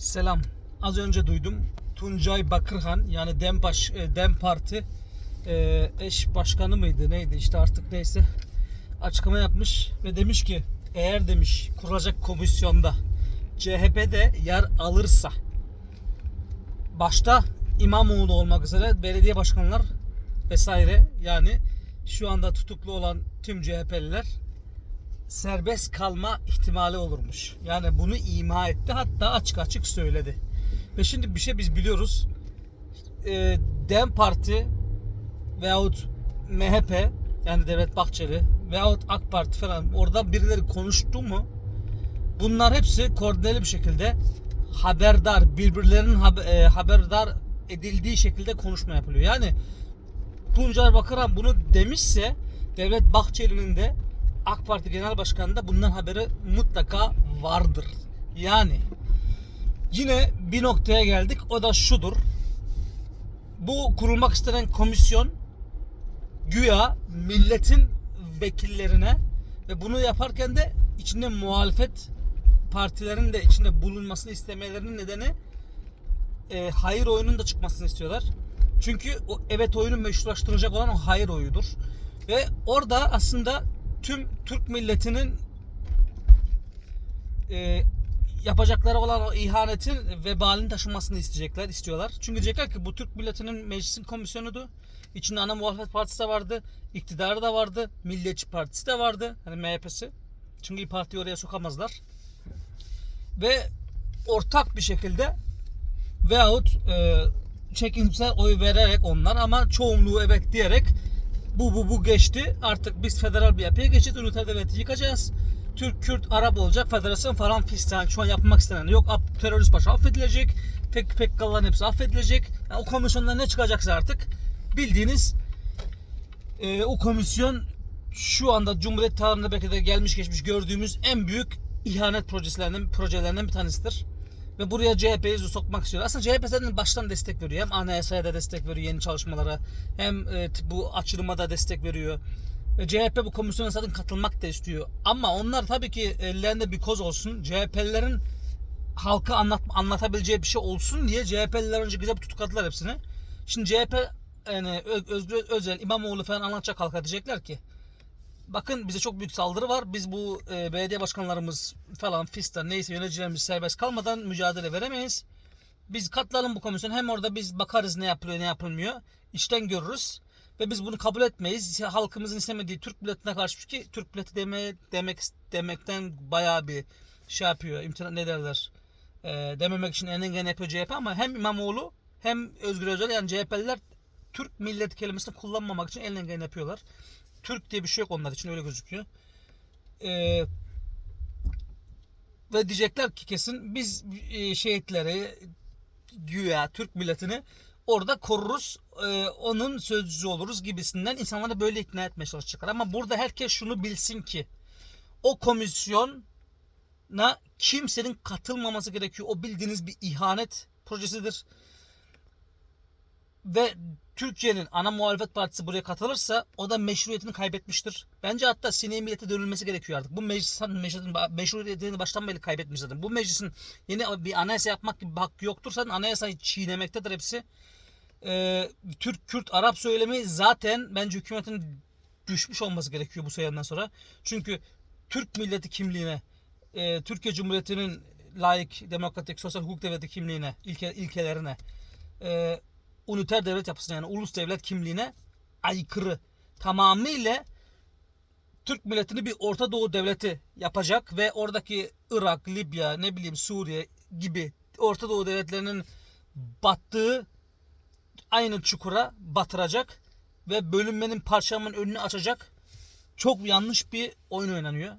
Selam. Az önce duydum. Tuncay Bakırhan yani Dem, Baş, e, Dem Parti e, eş başkanı mıydı neydi işte artık neyse açıklama yapmış ve demiş ki eğer demiş kurulacak komisyonda CHP'de yer alırsa başta İmamoğlu olmak üzere belediye başkanlar vesaire yani şu anda tutuklu olan tüm CHP'liler serbest kalma ihtimali olurmuş. Yani bunu ima etti hatta açık açık söyledi. Ve şimdi bir şey biz biliyoruz. Ee, Dem Parti veyahut MHP yani Devlet Bahçeli veyahut AK Parti falan orada birileri konuştu mu bunlar hepsi koordineli bir şekilde haberdar birbirlerinin haber- e, haberdar edildiği şekilde konuşma yapılıyor. Yani Tuncay Bakıran bunu demişse Devlet Bahçeli'nin de AK Parti Genel Başkanı da bundan haberi mutlaka vardır. Yani yine bir noktaya geldik. O da şudur. Bu kurulmak istenen komisyon güya milletin vekillerine ve bunu yaparken de içinde muhalefet partilerin de içinde bulunmasını istemelerinin nedeni e, hayır oyunun da çıkmasını istiyorlar. Çünkü o evet oyunu meşrulaştıracak olan o hayır oyudur. Ve orada aslında tüm Türk milletinin e, yapacakları olan o ihanetin vebalini taşınmasını isteyecekler, istiyorlar. Çünkü diyecekler ki bu Türk milletinin meclisin komisyonudu. İçinde ana muhalefet partisi de vardı, iktidarı da vardı, Milliyetçi Partisi de vardı, hani MHP'si. Çünkü partiyi oraya sokamazlar. Ve ortak bir şekilde veyahut e, çekimsel oy vererek onlar ama çoğunluğu evet diyerek bu bu bu geçti. Artık biz federal bir yapıya geçeceğiz. Üniter devleti yıkacağız. Türk, Kürt, Arap olacak. Federasyon falan fistan. Şu an yapmak istenen yok. Terörist başı affedilecek. Pek PKK'ların hepsi affedilecek. Yani o komisyondan ne çıkacaksa artık bildiğiniz e, o komisyon şu anda Cumhuriyet tarihinde belki de gelmiş geçmiş gördüğümüz en büyük ihanet projelerinden, projelerinden bir tanesidir. Ve buraya CHP'yi sokmak istiyor. Aslında CHP zaten baştan destek veriyor. Hem anayasaya da destek veriyor yeni çalışmalara. Hem e, bu açılıma da destek veriyor. Ve CHP bu komisyona zaten katılmak da istiyor. Ama onlar tabii ki ellerinde bir koz olsun. CHP'lilerin halka anlat, anlatabileceği bir şey olsun diye CHP'liler önce güzel bir tutukladılar hepsini. Şimdi CHP yani Özgür Özel, İmamoğlu falan anlatacak halka diyecekler ki bakın bize çok büyük saldırı var. Biz bu e, belediye başkanlarımız falan fistan neyse yöneticilerimiz serbest kalmadan mücadele veremeyiz. Biz katılalım bu komisyona. Hem orada biz bakarız ne yapılıyor ne yapılmıyor. İşten görürüz. Ve biz bunu kabul etmeyiz. Halkımızın istemediği Türk milletine karşı ki Türk milleti deme, demek demekten bayağı bir şey yapıyor. İmtina ne derler? E, dememek için elinden gelen yapıyor CHP ama hem İmamoğlu hem Özgür Özel yani CHP'liler Türk millet kelimesini kullanmamak için elinden gelen yapıyorlar. Türk diye bir şey yok onlar için öyle gözüküyor. Ee, ve diyecekler ki kesin biz e, şehitleri güya Türk milletini orada koruruz. e, onun sözcüsü oluruz gibisinden insanları böyle ikna etmeye çalışacaklar. Ama burada herkes şunu bilsin ki o komisyona kimsenin katılmaması gerekiyor. O bildiğiniz bir ihanet projesidir ve Türkiye'nin ana muhalefet partisi buraya katılırsa o da meşruiyetini kaybetmiştir. Bence hatta sineye millete dönülmesi gerekiyor artık. Bu meclisin meclisin meşruiyetini baştan beri kaybetmiş zaten. Bu meclisin yeni bir anayasa yapmak gibi bir hakkı yoktur. Zaten anayasayı çiğnemektedir hepsi. Ee, Türk, Kürt, Arap söylemi zaten bence hükümetin düşmüş olması gerekiyor bu sayıdan sonra. Çünkü Türk milleti kimliğine, e, Türkiye Cumhuriyeti'nin layık, demokratik, sosyal hukuk devleti kimliğine, ilke, ilkelerine, e, uniter devlet yapısına yani ulus devlet kimliğine aykırı. Tamamıyla Türk milletini bir Orta Doğu devleti yapacak ve oradaki Irak, Libya, ne bileyim Suriye gibi Orta Doğu devletlerinin battığı aynı çukura batıracak ve bölünmenin parçalanmanın önünü açacak çok yanlış bir oyun oynanıyor.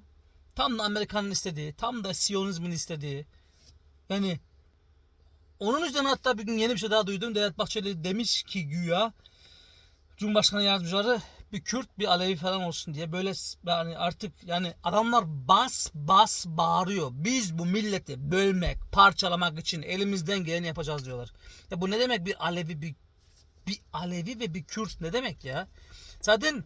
Tam da Amerika'nın istediği, tam da Siyonizmin istediği. Yani onun üzerine hatta bir gün yeni bir şey daha duydum. Devlet Bahçeli demiş ki güya Cumhurbaşkanı yardımcıları bir Kürt bir Alevi falan olsun diye böyle yani artık yani adamlar bas bas bağırıyor. Biz bu milleti bölmek, parçalamak için elimizden geleni yapacağız diyorlar. Ya bu ne demek bir Alevi bir bir Alevi ve bir Kürt ne demek ya? Zaten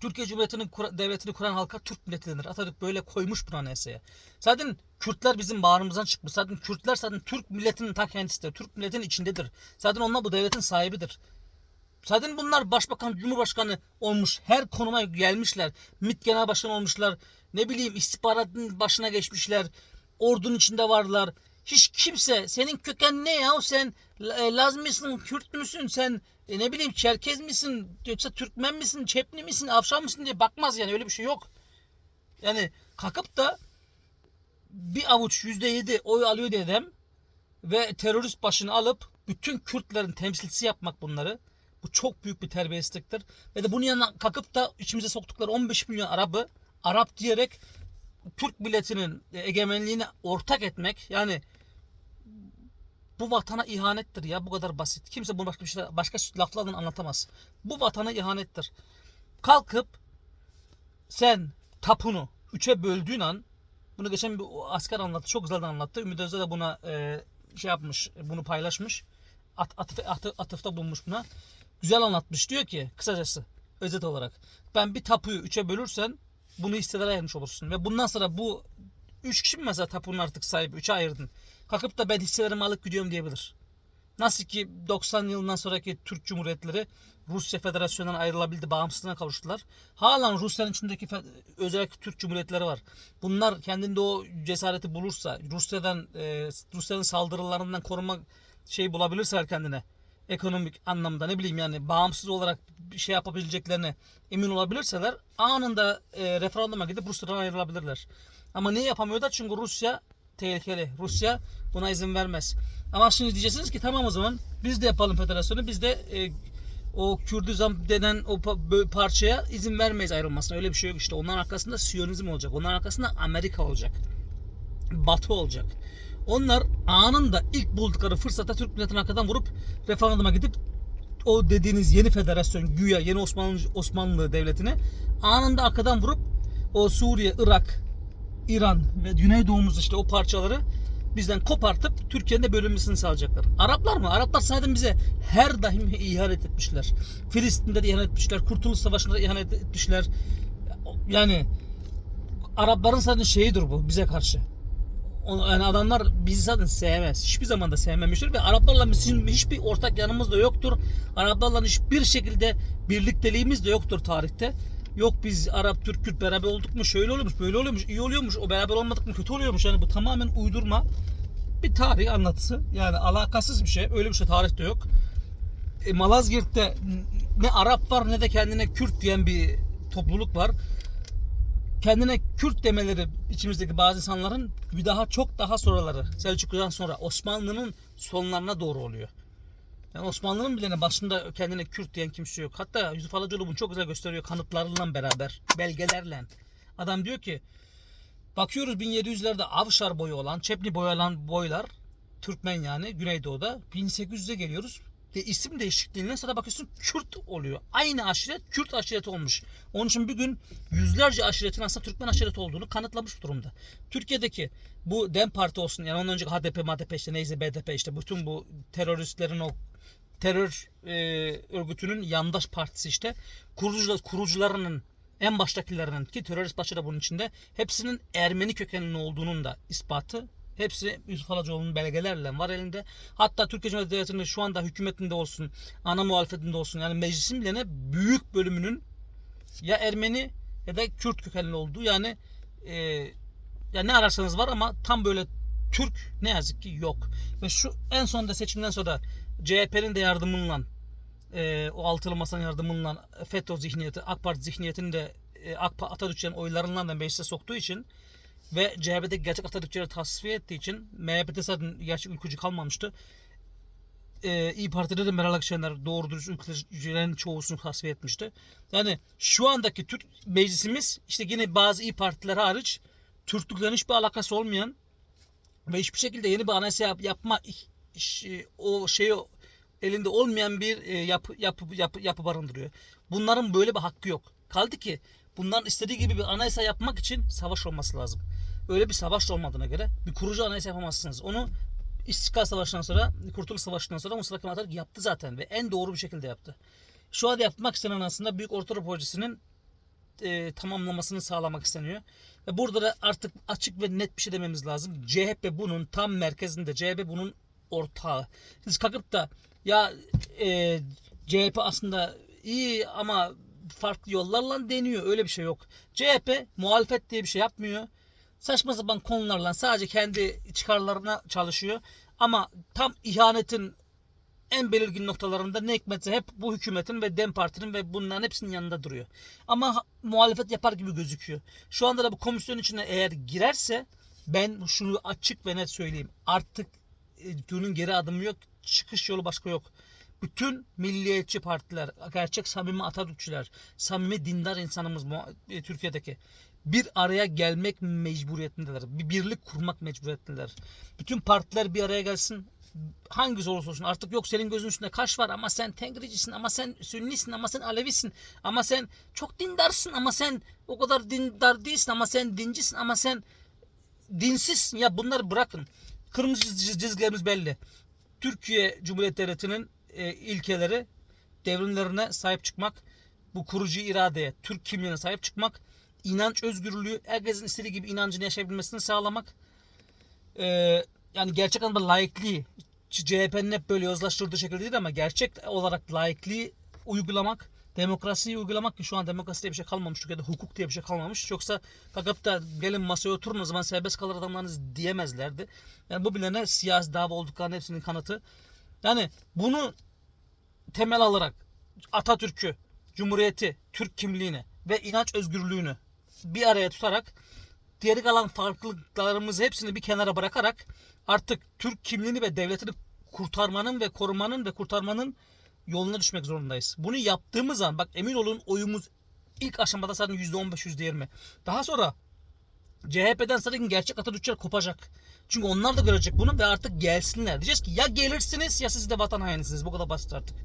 Türkiye Cumhuriyeti'nin kura- devletini kuran halka Türk milleti denir. Atatürk böyle koymuş bunu anayasaya. Zaten Kürtler bizim bağrımızdan çıkmış. Zaten Kürtler zaten Türk milletinin ta kendisidir. Türk milletinin içindedir. Zaten onlar bu devletin sahibidir. Zaten bunlar başbakan, cumhurbaşkanı olmuş. Her konuma gelmişler. MİT genel başkanı olmuşlar. Ne bileyim istihbaratın başına geçmişler. Ordunun içinde varlar. Hiç kimse senin köken ne ya sen e, Laz mısın, Kürt müsün, sen e, ne bileyim Çerkez misin, yoksa Türkmen misin, Çepni misin, Afşan mısın diye bakmaz yani öyle bir şey yok. Yani kalkıp da bir avuç yüzde yedi oy alıyor dedem ve terörist başını alıp bütün Kürtlerin temsilcisi yapmak bunları. Bu çok büyük bir terbiyesizliktir. Ve de bunun yanına kalkıp da içimize soktukları 15 milyon Arap'ı Arap diyerek Türk milletinin egemenliğini ortak etmek yani bu vatana ihanettir ya bu kadar basit. Kimse bunu başka bir şey başka laflarla anlatamaz. Bu vatana ihanettir. Kalkıp sen tapunu üçe böldüğün an bunu geçen bir asker anlattı. Çok güzel de anlattı. Ümit Özdağ da buna e, şey yapmış, bunu paylaşmış. At, atıf, atıf, atıfta bulmuş buna. Güzel anlatmış. Diyor ki kısacası özet olarak. Ben bir tapuyu üçe bölürsen bunu hisselere ayırmış olursun. Ve bundan sonra bu üç kişi mi mesela tapunun artık sahibi? Üçe ayırdın. Kalkıp da ben hisselerimi alıp gidiyorum diyebilir. Nasıl ki 90 yılından sonraki Türk Cumhuriyetleri Rusya Federasyonu'ndan ayrılabildi, bağımsızlığına kavuştular. Halen Rusya'nın içindeki özellikle Türk Cumhuriyetleri var. Bunlar kendinde o cesareti bulursa, Rusya'dan e, Rusya'nın saldırılarından koruma şey bulabilirse kendine ekonomik anlamda ne bileyim yani bağımsız olarak bir şey yapabileceklerine emin olabilirseler anında e, referanduma gidip Rusya'dan ayrılabilirler. Ama niye yapamıyorlar? Çünkü Rusya tehlikeli. Rusya buna izin vermez. Ama şimdi diyeceksiniz ki tamam o zaman biz de yapalım federasyonu. Biz de e, o Kürdizam denen o parçaya izin vermeyiz ayrılmasına. Öyle bir şey yok işte. Onların arkasında Siyonizm olacak. Onların arkasında Amerika olacak. Batı olacak. Onlar anında ilk buldukları fırsatta Türk milletini arkadan vurup referanduma gidip o dediğiniz yeni federasyon güya yeni Osmanlı Osmanlı devletini anında arkadan vurup o Suriye, Irak, İran ve Güneydoğumuz işte o parçaları bizden kopartıp Türkiye'nin de bölünmesini sağlayacaklar. Araplar mı? Araplar zaten bize her daim ihanet etmişler. Filistin'de de ihanet etmişler. Kurtuluş Savaşı'nda da ihanet etmişler. Yani Arapların zaten şeyidir bu bize karşı. Yani adamlar bizi zaten sevmez. Hiçbir zaman da sevmemiştir ve Araplarla bizim hiçbir ortak yanımız da yoktur. Araplarla hiçbir şekilde birlikteliğimiz de yoktur tarihte. Yok biz Arap, Türk, Kürt beraber olduk mu şöyle oluyormuş, böyle oluyormuş, iyi oluyormuş, o beraber olmadık mı kötü oluyormuş. Yani bu tamamen uydurma bir tarih anlatısı. Yani alakasız bir şey. Öyle bir şey tarihte yok. E, Malazgirt'te ne Arap var ne de kendine Kürt diyen bir topluluk var kendine Kürt demeleri içimizdeki bazı insanların bir daha çok daha sonraları Selçuklu'dan sonra Osmanlı'nın sonlarına doğru oluyor. Yani Osmanlı'nın bile başında kendine Kürt diyen kimse yok. Hatta Yusuf Alacaoğlu bunu çok güzel gösteriyor kanıtlarıyla beraber, belgelerle. Adam diyor ki bakıyoruz 1700'lerde Avşar boyu olan, Çepni boyu olan boylar Türkmen yani Güneydoğu'da 1800'e geliyoruz. Ve isim değişikliğinden sonra bakıyorsun Kürt oluyor. Aynı aşiret Kürt aşireti olmuş. Onun için bir gün yüzlerce aşiretin aslında Türkmen aşireti olduğunu kanıtlamış durumda. Türkiye'deki bu DEM Parti olsun yani ondan önceki HDP, MHP işte neyse BDP işte bütün bu teröristlerin o terör e, örgütünün yandaş partisi işte kurucular, kurucularının en baştakilerinin ki terörist başı da bunun içinde hepsinin Ermeni kökenli olduğunun da ispatı Hepsi Yusuf Alacaoğlu'nun belgelerle var elinde. Hatta Türkiye Cumhuriyeti Devleti'nin şu anda hükümetinde olsun, ana muhalefetinde olsun yani meclisin bile ne büyük bölümünün ya Ermeni ya da Kürt kökenli olduğu yani e, ya ne ararsanız var ama tam böyle Türk ne yazık ki yok. Ve şu en sonunda seçimden sonra CHP'nin de yardımıyla e, o altılı masanın yardımıyla FETÖ zihniyeti, AK Parti zihniyetini de e, AK Atatürkçülerin oylarından da meclise soktuğu için ve CHP'deki gerçek Atatürkçüleri tasfiye ettiği için MHP'de zaten gerçek ülkücü kalmamıştı. Ee, İyi Parti'de de Meral Akşener doğru dürüst ülkücülerin çoğusunu tasfiye etmişti. Yani şu andaki Türk meclisimiz işte yine bazı İyi Partiler hariç Türklüklerin hiçbir alakası olmayan ve hiçbir şekilde yeni bir anayasa yap- yapma o şeyi elinde olmayan bir e, yapı, yapı, yapı, yapı barındırıyor. Bunların böyle bir hakkı yok. Kaldı ki bunların istediği gibi bir anayasa yapmak için savaş olması lazım. Öyle bir savaş olmadığına göre bir kurucu anayasa yapamazsınız. Onu İstiklal Savaşı'ndan sonra, Kurtuluş Savaşı'ndan sonra Mustafa Kemal Atatürk yaptı zaten ve en doğru bir şekilde yaptı. Şu anda yapmak istenen aslında Büyük Orta Projesi'nin e, tamamlamasını sağlamak isteniyor. Ve burada da artık açık ve net bir şey dememiz lazım. CHP bunun tam merkezinde. CHP bunun ortağı. Siz kalkıp da ya e, CHP aslında iyi ama farklı yollarla deniyor. Öyle bir şey yok. CHP muhalefet diye bir şey yapmıyor. Saçma sapan konularla sadece kendi çıkarlarına çalışıyor. Ama tam ihanetin en belirgin noktalarında ne hikmetse hep bu hükümetin ve DEM Parti'nin ve bunların hepsinin yanında duruyor. Ama ha- muhalefet yapar gibi gözüküyor. Şu anda da bu komisyon içine eğer girerse ben şunu açık ve net söyleyeyim. Artık e, bunun geri adımı yok. Çıkış yolu başka yok. Bütün milliyetçi partiler, gerçek samimi Atatürkçüler, samimi dindar insanımız e, Türkiye'deki bir araya gelmek mecburiyetindeler. Bir birlik kurmak mecburiyetindeler. Bütün partiler bir araya gelsin. Hangisi olursa olsun artık yok senin gözün üstünde kaş var ama sen Tengricisin ama sen Sünnisin ama sen Alevisin ama sen çok dindarsın ama sen o kadar dindar değilsin ama sen dincisin ama sen dinsiz ya bunları bırakın. Kırmızı çiz- çizgilerimiz belli. Türkiye Cumhuriyeti Devleti'nin e, ilkeleri devrimlerine sahip çıkmak, bu kurucu iradeye, Türk kimliğine sahip çıkmak, inanç özgürlüğü, herkesin istediği gibi inancını yaşayabilmesini sağlamak, e, yani gerçek anlamda laikliği, CHP'nin hep böyle yozlaştırdığı şekilde değil ama gerçek olarak laikliği uygulamak, demokrasiyi uygulamak ki şu an demokrasi diye bir şey kalmamış Türkiye'de hukuk diye bir şey kalmamış. Yoksa kalkıp da gelin masaya oturun o zaman serbest kalır adamlarınız diyemezlerdi. Yani bu bile ne siyasi dava olduklarının hepsinin kanıtı. Yani bunu temel alarak Atatürk'ü, Cumhuriyeti, Türk kimliğini ve inanç özgürlüğünü bir araya tutarak diğeri kalan farklılıklarımızı hepsini bir kenara bırakarak artık Türk kimliğini ve devletini kurtarmanın ve korumanın ve kurtarmanın yoluna düşmek zorundayız. Bunu yaptığımız an bak emin olun oyumuz ilk aşamada zaten %15 %20. Daha sonra CHP'den zaten gerçek Atatürkçüler kopacak. Çünkü onlar da görecek bunu ve artık gelsinler. Diyeceğiz ki ya gelirsiniz ya siz de vatan hainisiniz. Bu kadar basit artık.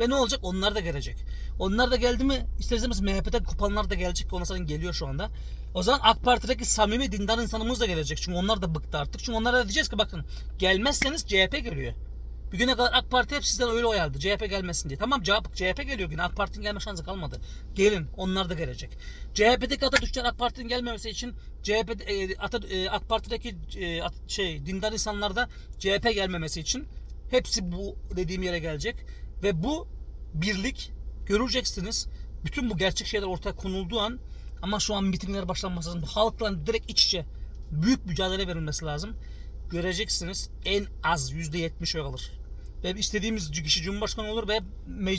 Ve ne olacak? Onlar da gelecek. Onlar da geldi mi ister istemez MHP'den kopanlar da gelecek. Onlar zaten geliyor şu anda. O zaman AK Parti'deki samimi dindar insanımız da gelecek. Çünkü onlar da bıktı artık. Çünkü onlara da diyeceğiz ki bakın gelmezseniz CHP geliyor. Bir güne kadar AK Parti hep sizden öyle oy aldı. CHP gelmesin diye. Tamam cevap CHP geliyor yine. AK Parti'nin gelme şansı kalmadı. Gelin onlar da gelecek. CHP'deki Atatürkçüler AK Parti'nin gelmemesi için CHP e, Atat- e, AK Parti'deki e, at- şey dindar insanlar da CHP gelmemesi için hepsi bu dediğim yere gelecek ve bu birlik göreceksiniz. Bütün bu gerçek şeyler ortaya konulduğu an ama şu an mitingler başlanması lazım. Halkla direkt iç içe büyük mücadele verilmesi lazım. Göreceksiniz en az %70 oy alır. Ve istediğimiz kişi Cumhurbaşkanı olur ve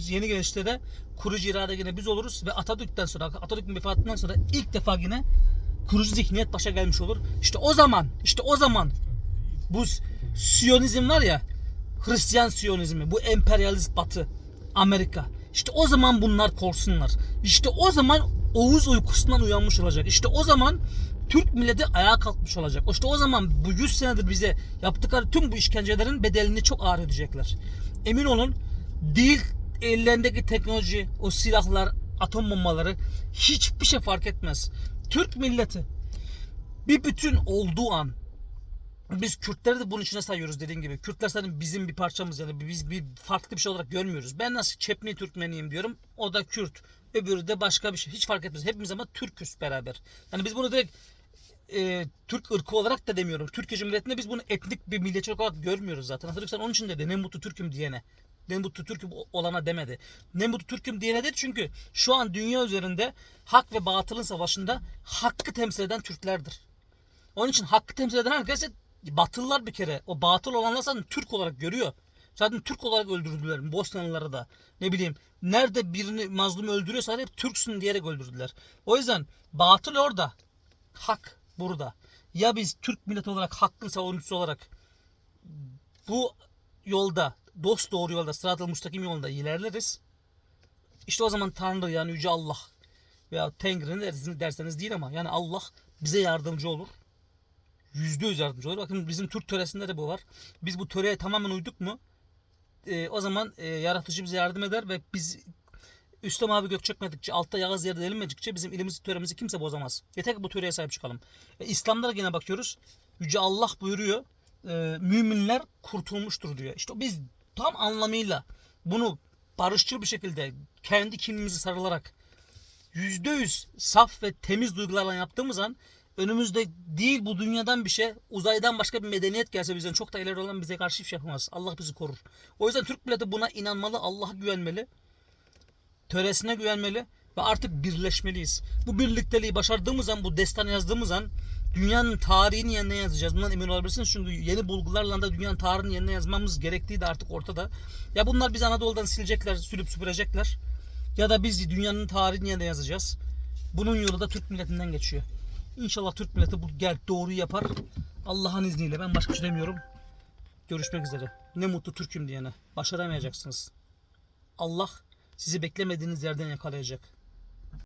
yeni gelişte de kurucu irade yine biz oluruz ve Atatürk'ten sonra Atatürk'ün vefatından sonra ilk defa yine kurucu zihniyet başa gelmiş olur. İşte o zaman, işte o zaman bu Siyonizm var ya Hristiyan Siyonizmi, bu emperyalist batı, Amerika. İşte o zaman bunlar korsunlar. İşte o zaman Oğuz uykusundan uyanmış olacak. İşte o zaman Türk milleti ayağa kalkmış olacak. İşte o zaman bu 100 senedir bize yaptıkları tüm bu işkencelerin bedelini çok ağır ödeyecekler. Emin olun değil ellerindeki teknoloji, o silahlar, atom bombaları hiçbir şey fark etmez. Türk milleti bir bütün olduğu an biz Kürtleri de bunun içine sayıyoruz dediğin gibi. Kürtler zaten bizim bir parçamız yani biz bir farklı bir şey olarak görmüyoruz. Ben nasıl Çepni Türkmeniyim diyorum. O da Kürt. Öbürü de başka bir şey. Hiç fark etmez. Hepimiz ama Türküz beraber. Yani biz bunu direkt e, Türk ırkı olarak da demiyorum. Türkiye Cumhuriyeti'nde biz bunu etnik bir milliyetçilik olarak görmüyoruz zaten. Sen onun için dedi. Ne mutlu Türk'üm diyene. Ne mutlu Türk'üm olana demedi. Ne mutlu Türk'üm diyene dedi çünkü şu an dünya üzerinde hak ve batılın savaşında hakkı temsil eden Türklerdir. Onun için hakkı temsil eden herkese Batılılar bir kere o batıl olanlar zaten Türk olarak görüyor. Zaten Türk olarak öldürdüler Bosnalıları da. Ne bileyim nerede birini mazlum öldürüyorsa hep Türksün diyerek öldürdüler. O yüzden batıl orada. Hak burada. Ya biz Türk milleti olarak hakkın savunucusu olarak bu yolda dost doğru yolda sıratel müstakim yolda ilerleriz. İşte o zaman Tanrı yani Yüce Allah veya Tengri ne dersiniz, derseniz değil ama yani Allah bize yardımcı olur. Yüzde yüz yardımcı olur. Bakın bizim Türk töresinde de bu var. Biz bu töreye tamamen uyduk mu e, o zaman e, yaratıcı bize yardım eder ve biz üstte mavi gök çökmedikçe, altta yağız yer delinmedikçe bizim ilimizi, töremizi kimse bozamaz. Yeter ki bu töreye sahip çıkalım. E, İslam'da da yine bakıyoruz. Yüce Allah buyuruyor. E, müminler kurtulmuştur diyor. İşte biz tam anlamıyla bunu barışçıl bir şekilde kendi kimliğimizi sarılarak %100 saf ve temiz duygularla yaptığımız an önümüzde değil bu dünyadan bir şey uzaydan başka bir medeniyet gelse bizden çok da ileri olan bize karşı hiçbir şey yapamaz. Allah bizi korur. O yüzden Türk milleti buna inanmalı, Allah'a güvenmeli. Töresine güvenmeli ve artık birleşmeliyiz. Bu birlikteliği başardığımız an, bu destanı yazdığımız an dünyanın tarihini yerine yazacağız. Bundan emin olabilirsiniz. Çünkü yeni bulgularla da dünyanın tarihini yerine yazmamız gerektiği de artık ortada. Ya bunlar biz Anadolu'dan silecekler, sülüp süpürecekler. Ya da biz dünyanın tarihini yerine yazacağız. Bunun yolu da Türk milletinden geçiyor. İnşallah Türk milleti bu gel doğruyu yapar. Allah'ın izniyle ben başka şey demiyorum. Görüşmek üzere. Ne mutlu Türk'üm diyene. Başaramayacaksınız. Allah sizi beklemediğiniz yerden yakalayacak.